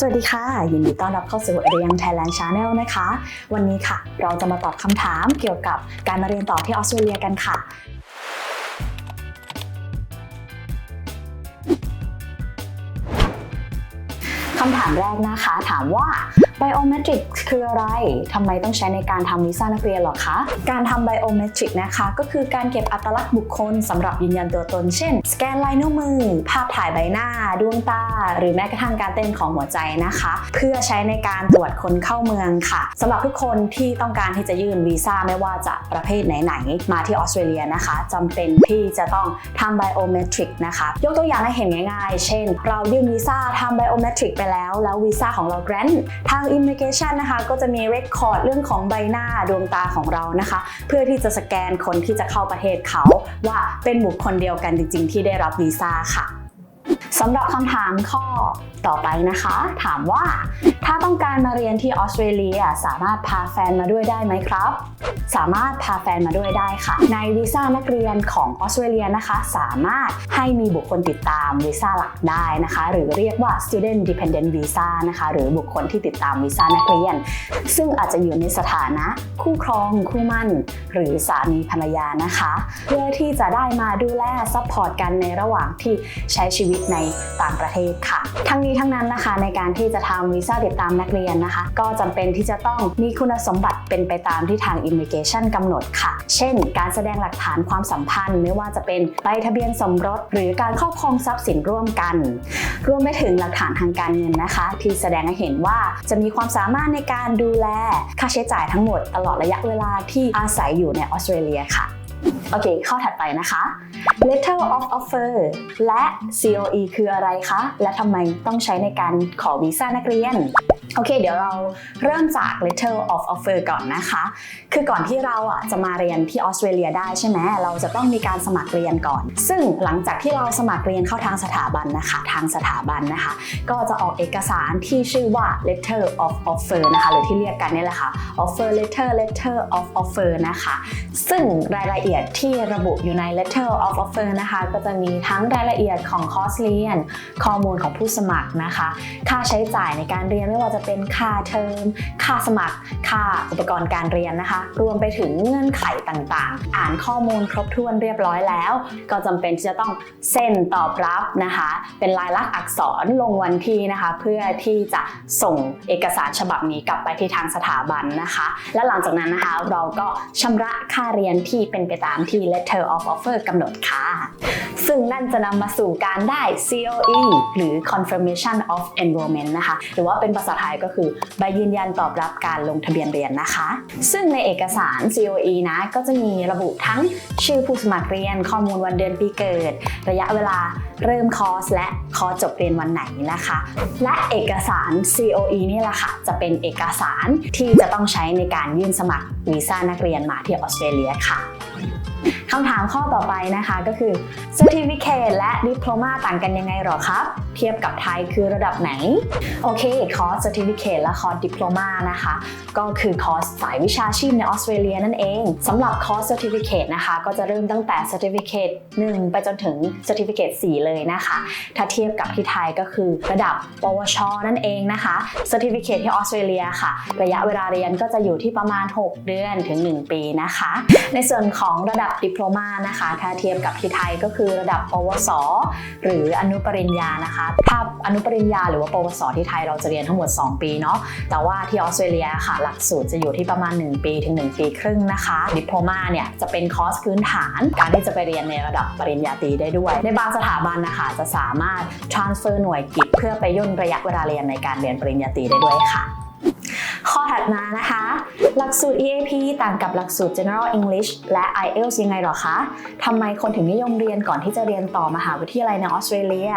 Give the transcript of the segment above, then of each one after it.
สวัสดีค่ะ ยินดีต้อนรับเข้าสู่เรียน Thailand Channel นะคะ วันนี้ค่ะ เราจะมาตอบคำถามเกี่ยวกับการมาเรียนต่อที่ออสเตรเลียกันค่ะ คำถามแรกนะคะถามว่า Biometric คืออะไรทำไมต้องใช้ในการทำวีซ่านักเรียนหรอคะ การทำ Biometric นะคะ ก็คือการเก็บอัตลักษณ์บุคคลสำหรับยืนยันตัวตน เช่น สแกนลายนิ้วมือ ภาพถ่ายใบหน้า ดวงตา หรือแม้กระทั่งการเต้นของหัวใจนะคะ เพื่อใช้ในการตรวจคนเข้าเมืองค่ะสำหรับทุกคนที่ต้องการที่จะยื่นวีซ่าไม่ว่าจะประเภทไหนๆมาที่ออสเตรเลียนะคะจำเป็นที่จะต้องทำ Biometric นะคะ ยกตัวอย่างให้เห็นง่ายๆ เช่น เรายื่นวีซ่าทำ Biometric ไปแล้ว แล้ววีซ่าของเราแกรนทาง Immigration นะคะก็จะมีเรคคอร์ดเรื่องของใบหน้าดวงตาของเรานะคะ เพื่อที่จะสแกนคนที่จะเข้าประเทศเขา ว่าเป็นบุคคลเดียวกันจริง ๆ ที่ได้รับวีซ่าค่ะ สำหรับคำถามข้อต่อไปนะคะ ถามว่า ถ้าต้องการมาเรียนที่ออสเตรเลียสามารถพาแฟนมาด้วยได้ไหมครับ สามารถพาแฟนมาด้วยได้ค่ะ ในวีซ่านักเรียนของออสเตรเลียนะคะ สามารถให้มีบุคคลติดตามวีซ่าหลักได้นะคะ หรือเรียกว่า student dependent visa นะคะ หรือบุคคลที่ติดตามวีซ่านักเรียน ซึ่งอาจจะอยู่ในสถานะ คู่ครอง คู่มั่น หรือสามีภรรยานะคะ เพื่อที่จะได้มาดูแลซัพพอร์ตกันในระหว่างที่ใช้ชีวิตในต่างประเทศค่ะ ทั้งนี้ทั้งนั้นนะคะในการที่จะทำวีซ่าติดตามนักเรียนนะคะ ก็จำเป็นที่จะต้องมีคุณสมบัติเป็นไปตามที่ทาง Immigration กำหนดค่ะ เช่น การแสดงหลักฐานความสัมพันธ์ ไม่ว่าจะเป็นใบทะเบียนสมรส หรือการครอบครองทรัพย์สินร่วมกัน รวมไปถึงหลักฐานทางการเงินนะคะ ที่แสดงให้เห็นว่าจะมีความสามารถในการดูแล ค่าใช้จ่ายทั้งหมดตลอดระยะเวลาที่อาศัยอยู่ในออสเตรเลียค่ะ โอเค ข้อถัดไปนะคะ letter of offer และ COE คืออะไรคะ และทำไมต้องใช้ในการขอวีซ่านักเรียน โอเค เดี๋ยวเราเริ่มจาก letter of offer ก่อนนะคะ คือก่อนที่เราอะจะมาเรียนที่ออสเตรเลียได้ใช่ไหม เราจะต้องมีการสมัครเรียนก่อน ซึ่งหลังจากที่เราสมัครเรียนเข้าทางสถาบันนะคะ ทางสถาบันนะคะ ก็จะออกเอกสารที่ชื่อว่า letter of offer นะคะ หรือที่เรียกกันนี่แหละค่ะ offer letter letter of offer นะคะ ซึ่งรายละเอียดที่ระบุอยู่ใน letter of offer นะคะ ก็จะมีทั้งรายละเอียดของคอร์สเรียน ข้อมูลของผู้สมัครนะคะ ค่าใช้จ่ายในการเรียนไม่ว่าจะเป็นค่าเทอม ค่าสมัคร ค่าอุปกรณ์การเรียนนะคะ รวมไปถึงเงื่อนไขต่างๆ อ่านข้อมูลครบถ้วนเรียบร้อยแล้ว ก็จำเป็นที่จะต้องเซ็นตอบรับนะคะ เป็นลายลักษณ์อักษรลงวันที่นะคะ เพื่อที่จะส่งเอกสารฉบับนี้กลับไปที่ทางสถาบันนะคะ และหลังจากนั้นนะคะเราก็ชำระค่าเรียนที่เป็นไปตามที่ letter of offer กำหนดค่ะ ซึ่งนั่นจะนำมาสู่การได้ COE หรือ confirmation of enrollment นะคะ หรือว่าเป็นภาษาไทยก็คือใบยืนยันตอบรับการลงทะเบียนเรียนนะคะ ซึ่งในเอกสาร COE นะก็จะมีระบุทั้งชื่อผู้สมัครเรียน ข้อมูลวันเดือนปีเกิด ระยะเวลาเริ่มคอร์สและคอร์สจบเรียนวันไหนนะคะ และเอกสาร COE นี่แหละค่ะ จะเป็นเอกสารที่จะต้องใช้ในการยื่นสมัครวีซ่านักเรียนมาที่ออสเตรเลียค่ะ คำถามข้อต่อไปนะคะก็คือ Certificate และ Diploma ต่างกันยังไงหรอครับ เทียบกับไทยคือระดับไหน โอเค คอร์ส Certificate และคอร์ส Diploma นะคะ ก็คือคอร์สสายวิชาชีพในออสเตรเลียนั่นเอง สำหรับคอร์ส Certificate นะคะ ก็จะเริ่มตั้งแต่ Certificate 1ไปจนถึง Certificate 4เลยนะคะ ถ้าเทียบกับที่ไทยก็คือระดับ ปวช นั่นเองนะคะ Certificate ที่ออสเตรเลียค่ะ ระยะเวลาเรียนก็จะอยู่ที่ประมาณ 6 เดือนถึง 1 ปีนะคะ ในส่วนของระดับดิโพลมานะคะ ถ้าเทียบกับที่ไทยก็คือระดับ ปวส หรืออนุปริญญานะคะถ้าอนุปริญญาหรือว่าปวสที่ไทยเราจะเรียนทั้งหมด 2 ปีเนาะแต่ว่าที่ออสเตรเลียค่ะ หลักสูตรจะอยู่ที่ประมาณ 1 ปีถึง 1 ปีครึ่งนะคะดิโพลมาเนี่ยจะเป็นคอร์สพื้นฐาน การที่จะไปเรียนในระดับปริญญาตรีได้ด้วย ในบางสถาบันนะคะจะสามารถ transfer หน่วยกิจเพื่อไปย่นระยะเวลาเรียนในการเรียนปริญญาตรีได้ด้วยค่ะ ข้อถัดมานะคะ หลักสูตร EAP ต่างกับหลักสูตร General English และ IELTS ยังไงหรอคะทำไมคนถึงนิยมเรียนก่อนที่จะเรียนต่อมหาวิทยาลัยในออสเตรเลีย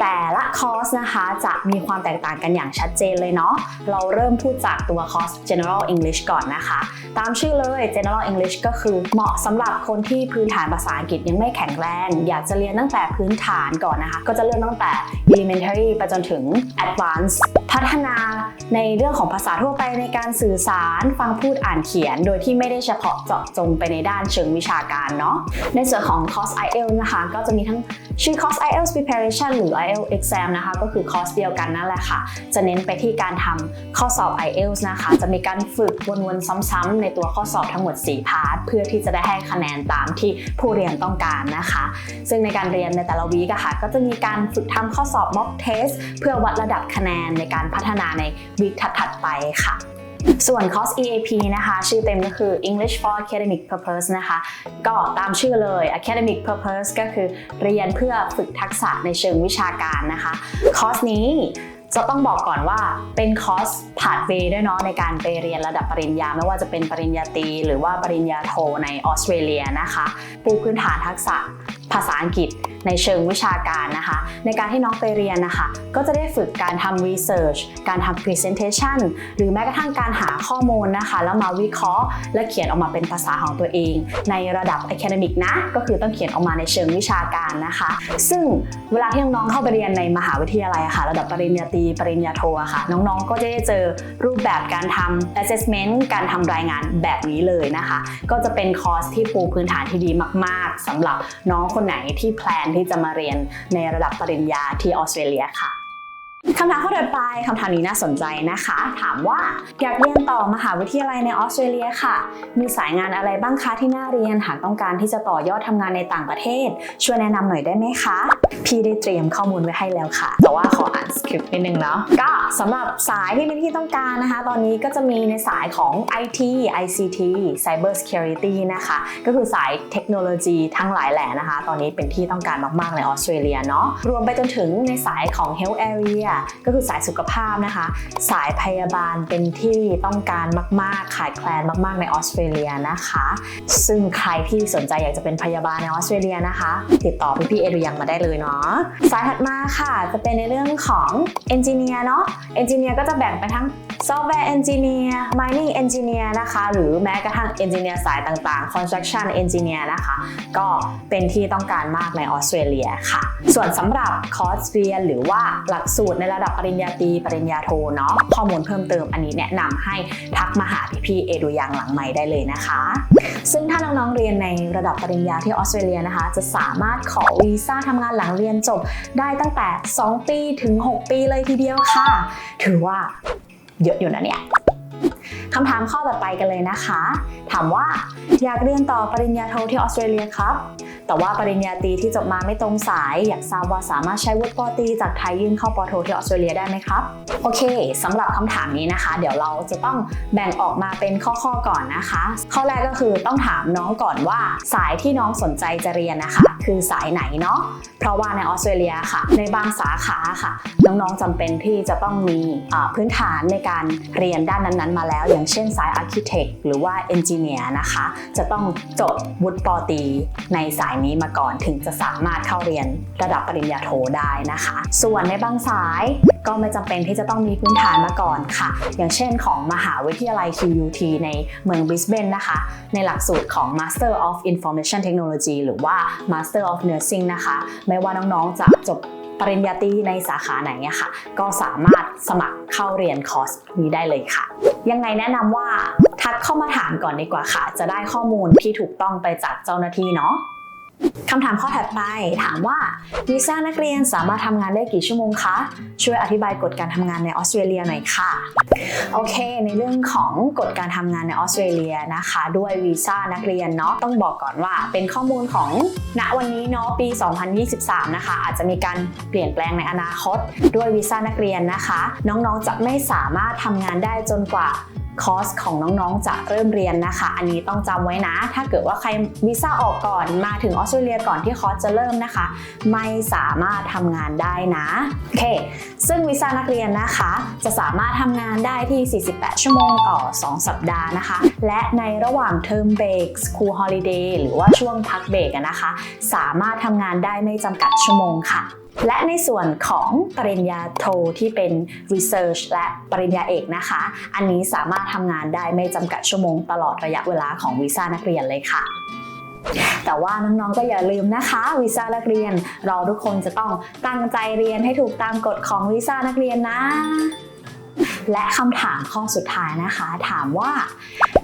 แต่ละคอร์สนะคะจะมีความแตกต่างกันอย่างชัดเจนเลยเนาะ เราเริ่มพูดจากตัวคอร์ส General English ก่อนนะคะ ตามชื่อเลย General English ก็คือเหมาะสำหรับคนที่พื้นฐานภาษาอังกฤษยังไม่แข็งแรง อยากจะเรียนตั้งแต่พื้นฐานก่อนนะคะ ก็จะเริ่มตั้งแต่ elementary ไปจนถึง advanced พัฒนาในเรื่องของภาษาทั่วไปในการสื่อสารฟังพูดอ่านเขียน โดยที่ไม่ได้เฉพาะเจาะจงไปในด้านเชิงวิชาการเนาะในส่วนของคอร์ส IELTS นะคะก็จะมีทั้งชื่อคอร์ส IELTS Preparation หรือ IELTS Exam นะคะก็คือคอร์สเดียวกันนั่นแหละค่ะ จะเน้นไปที่การทำข้อสอบ IELTS นะคะ จะมีการฝึกวนๆซ้ำๆในตัวข้อสอบทั้งหมด 4 พาร์ท เพื่อที่จะได้ให้คะแนนตามที่ผู้เรียนต้องการนะคะ ซึ่งในการเรียนในแต่ละวีคอะค่ะ ก็จะมีการฝึกทำข้อสอบ mock test เพื่อวัดระดับคะแนนในการพัฒนาในวีคถัดๆไปค่ะ ส่วนคอส EAP นะคะ ชื่อเต็มก็คือ English for Academic Purpose นะคะ ก็ตามชื่อเลย Academic Purpose ก็คือเรียนเพื่อฝึกทักษะในเชิงวิชาการนะคะ คอร์สนี้จะต้องบอกก่อนว่าเป็นคอร์สผ่านเวด้วยเนาะในการไปเรียนระดับปริญญา ไม่ว่าจะเป็นปริญญาตรีหรือว่าปริญญาโทในออสเตรเลียนะคะ ปูพื้นฐานทักษะภาษาอังกฤษ ในเชิงวิชาการนะคะ ในการที่น้องไปเรียนนะคะ ก็จะได้ฝึกการทำ research การทำ presentation หรือแม้กระทั่งการหาข้อมูลนะคะ แล้วมาวิเคราะห์ และเขียนออกมาเป็นภาษาของตัวเอง ในระดับ academic นะ ก็คือต้องเขียนออกมาในเชิงวิชาการนะคะ ซึ่งเวลาที่น้องๆเข้าไปเรียนในมหาวิทยาลัยอะค่ะ ระดับปริญญาตรีปริญญาโทอะค่ะ น้องๆ ก็จะได้เจอรูปแบบการทำ assessment การทำรายงานแบบนี้เลยนะคะ ก็จะเป็นคอร์สที่ปูพื้นฐานที่ดีมาก ๆสำหรับน้องคนไหนที่แพลนที่จะมาเรียนในระดับปริญญาที่ออสเตรเลียค่ะ คำถามข้อถัดไปคำถามนี้น่าสนใจนะคะ ถามว่าอยากเรียนต่อมหาวิทยาลัยในออสเตรเลียค่ะ มีสายงานอะไรบ้างคะที่น่าเรียนหากต้องการที่จะต่อยอดทำงานในต่างประเทศ ช่วยแนะนำหน่อยได้ไหมคะ พี่ได้เตรียมข้อมูลไว้ให้แล้วค่ะ แต่ว่าขออ่านสคริปต์นิดนึงเนาะก็สำหรับสายที่เป็นที่ต้องการนะคะ ตอนนี้ก็จะมีในสายของ IT ICT Cyber Security นะคะ ก็คือสายเทคโนโลยีทั้งหลายแหล่นะคะ ตอนนี้เป็นที่ต้องการมากๆในออสเตรเลียเนาะรวมไปจนถึงในสายของ Health Area ก็คือสายสุขภาพนะคะ สายพยาบาลเป็นที่ต้องการมาก ๆ ขาดแคลนมาก ๆ ในออสเตรเลียนะคะ ซึ่งใครที่สนใจอยากจะเป็นพยาบาลในออสเตรเลียนะคะ ติดต่อพี่พี่เอดูยังมาได้เลยเนาะสายถัดมาค่ะจะเป็นในเรื่องของเอนจิเนียร์เนาะเอนจิเนียร์ก็จะแบ่งไปทั้งซอฟต์แวร์เอนจิเนียร์ mining engineer นะคะ หรือแม้กระทั่งเอนจิเนียร์สายต่างๆ construction engineer นะคะ ก็เป็นที่ต้องการมากในออสเตรเลียค่ะ ส่วนสำหรับคอร์สเรียนหรือว่าหลักสูตรในระดับปริญญาตรีปริญญาโทเนาะข้อมูลเพิ่มเติมอันนี้แนะนำให้ทักมาหาพี่ๆเอดูยังหลังใหม่ได้เลยนะคะ ซึ่งถ้าน้องๆเรียนในระดับปริญญาที่ออสเตรเลียนะคะ จะสามารถขอวีซ่าทำงานหลังเรียนจบได้ตั้งแต่ 2 ปีถึง 6 ปีเลยทีเดียวค่ะ ถือว่าเยอะอยู่นะเนี่ย คำถามข้อต่อไปกันเลยนะคะ ถามว่าอยากเรียนต่อปริญญาโทที่ออสเตรเลียครับ แต่ว่าปริญญาตรีที่จบมาไม่ตรงสาย อยากทราบว่าสามารถใช้วุฒิปอตรีจากไทยยื่นเข้าปอโทที่ออสเตรเลียได้ไหมครับโอเคสำหรับคำถามนี้นะคะ เดี๋ยวเราจะต้องแบ่งออกมาเป็นข้อๆก่อนนะคะ ข้อแรกก็คือต้องถามน้องก่อนว่าสายที่น้องสนใจจะเรียนนะคะ คือสายไหนเนาะเพราะว่าในออสเตรเลียค่ะ ในบางสาขาค่ะ น้องๆจำเป็นที่จะต้องมีพื้นฐานในการเรียนด้านนั้นๆมาแล้วอย่างเช่นสาย Architect หรือว่า Engineer นะคะ จะต้องจบวุฒิปอตรีในสายนี้มาก่อนถึงจะสามารถเข้าเรียนระดับปริญญาโทได้นะคะ ส่วนในบางสายก็ไม่จำเป็นที่จะต้องมีพื้นฐานมาก่อนค่ะ อย่างเช่นของมหาวิทยาลัย QUT ในเมืองบริสเบนนะคะ ในหลักสูตรของ Master of Information Technology หรือว่า Master of Nursing นะคะ ไม่ว่าน้องๆจะจบ ปริญญาตรีในสาขาไหนอะค่ะ ก็สามารถสมัครเข้าเรียนคอร์สนี้ได้เลยค่ะ ยังไงแนะนำว่าทักเข้ามาถามก่อนดีกว่าค่ะ จะได้ข้อมูลที่ถูกต้องไปจากเจ้าหน้าที่เนาะ คำถามข้อถัดไปถามว่าวีซ่านักเรียนสามารถทำงานได้กี่ชั่วโมงคะ ช่วยอธิบายกฎการทำงานในออสเตรเลียหน่อยค่ะ โอเค ในเรื่องของกฎการทำงานในออสเตรเลียนะคะ ด้วยวีซ่านักเรียนเนาะต้องบอกก่อนว่า เป็นข้อมูลของณวันนี้เนาะปี 2023 นะคะ อาจจะมีการเปลี่ยนแปลงในอนาคต ด้วยวีซ่านักเรียนนะคะ น้องๆจะไม่สามารถทำงานได้จนกว่า คอร์สของน้องๆ จะเริ่มเรียนนะคะ อันนี้ต้องจำไว้นะ ถ้าเกิดว่าใครวีซ่าออกก่อนมาถึงออสเตรเลียก่อนที่คอร์สจะเริ่มนะคะ ไม่สามารถทำงานได้นะโอเค ซึ่งวีซ่านักเรียนนะคะ จะสามารถทำงานได้ที่ 48 ชั่วโมงต่อ 2 สัปดาห์นะคะ และในระหว่างเทอมเบรกสคูลฮอลิเดย์หรือว่าช่วงพักเบรกนะคะ สามารถทำงานได้ไม่จำกัดชั่วโมงค่ะ และในส่วนของปริญญาโทที่เป็น Research และปริญญาเอกนะคะ อันนี้สามารถทำงานได้ไม่จำกัดชั่วโมงตลอดระยะเวลาของวีซ่านักเรียนเลยค่ะแต่ว่าน้องๆ ก็อย่าลืมนะคะวีซ่านักเรียน เราทุกคนจะต้องตั้งใจเรียนให้ถูกตามกฎของวีซ่านักเรียนนะ และคำถามข้อสุดท้ายนะคะ ถามว่า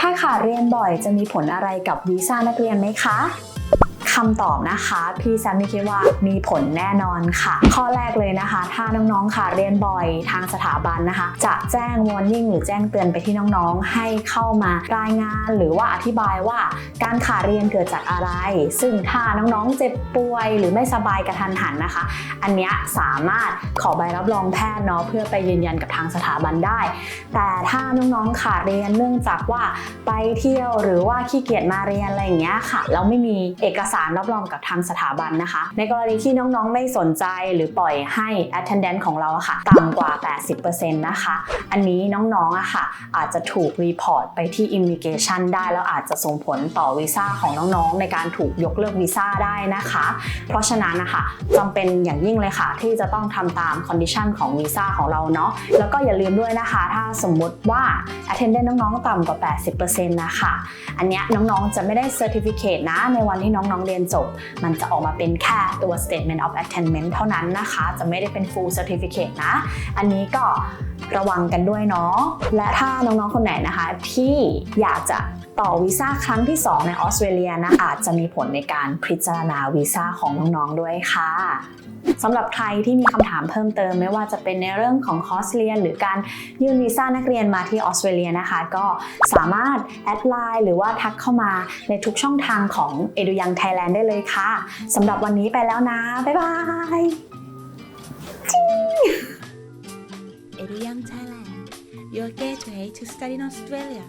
ถ้าขาดเรียนบ่อยจะมีผลอะไรกับวีซ่านักเรียนไหมคะ คำตอบนะคะ พี่แซมมี่คิดว่ามีผลแน่นอนค่ะ ข้อแรกเลยนะคะ ถ้าน้องๆขาดเรียนบ่อยทางสถาบันนะคะ จะแจ้ง warning หรือแจ้งเตือนไปที่น้องๆ ให้เข้ามารายงาน หรือว่าอธิบายว่าการขาดเรียนเกิดจากอะไร ซึ่งถ้าน้องๆเจ็บป่วย หรือไม่สบายกระทันหันนะคะ อันนี้สามารถขอใบรับรองแพทย์เนาะเพื่อไปยืนยันกับทางสถาบันได้ แต่ถ้าน้องๆขาดเรียนเนื่องจากว่าไปเที่ยวหรือว่าขี้เกียจมาเรียนอะไรอย่างเงี้ยค่ะแล้วไม่มีเอกสารรับรองกับทางสถาบันนะคะ ในกรณีที่น้องๆ ไม่สนใจหรือปล่อยให้ attendance ของเราค่ะต่ำกว่า 80%นะคะ อันนี้น้องๆอะค่ะ อาจจะถูกรีพอร์ตไปที่ immigration ได้แล้วอาจจะส่งผลต่อวีซ่าของน้องๆ ในการถูกยกเลิกวีซ่าได้นะคะ เพราะฉะนั้นนะคะจำเป็นอย่างยิ่งเลยค่ะ ที่จะต้องทำตาม condition ของวีซ่าของเราเนาะแล้วก็อย่าลืมด้วยนะคะ ถ้าสมมุติว่า attendance น้องๆ ต่ำกว่า 80%นะคะอันเนี้ยน้องๆ จะไม่ได้ certificate นะในวันที่น้องๆเรียนจบ มันจะออกมาเป็นแค่ตัว statement of attainment เท่านั้นนะคะ จะไม่ได้เป็น full certificate นะ อันนี้ก็ระวังกันด้วยเนาะและถ้าน้องๆคนไหนนะคะที่อยากจะ ต่อวีซ่าครั้งที่ 2 ในออสเตรเลียนะอาจจะมีผลในการพิจารณาวีซ่าของน้องๆด้วยค่ะสำหรับใครที่มีคำถามเพิ่มเติมไม่ว่าจะเป็นในเรื่องของคอร์สเรียน หรือการยื่นวีซ่านักเรียนมาที่ออสเตรเลียนะคะ ก็สามารถแอดไลน์หรือว่าทักเข้ามาในทุกช่องทางของ Edu Young Thailand ได้เลยค่ะสำหรับวันนี้ไปแล้วนะ บ๊ายบาย Edu Young Thailand, your gateway to study in Australia.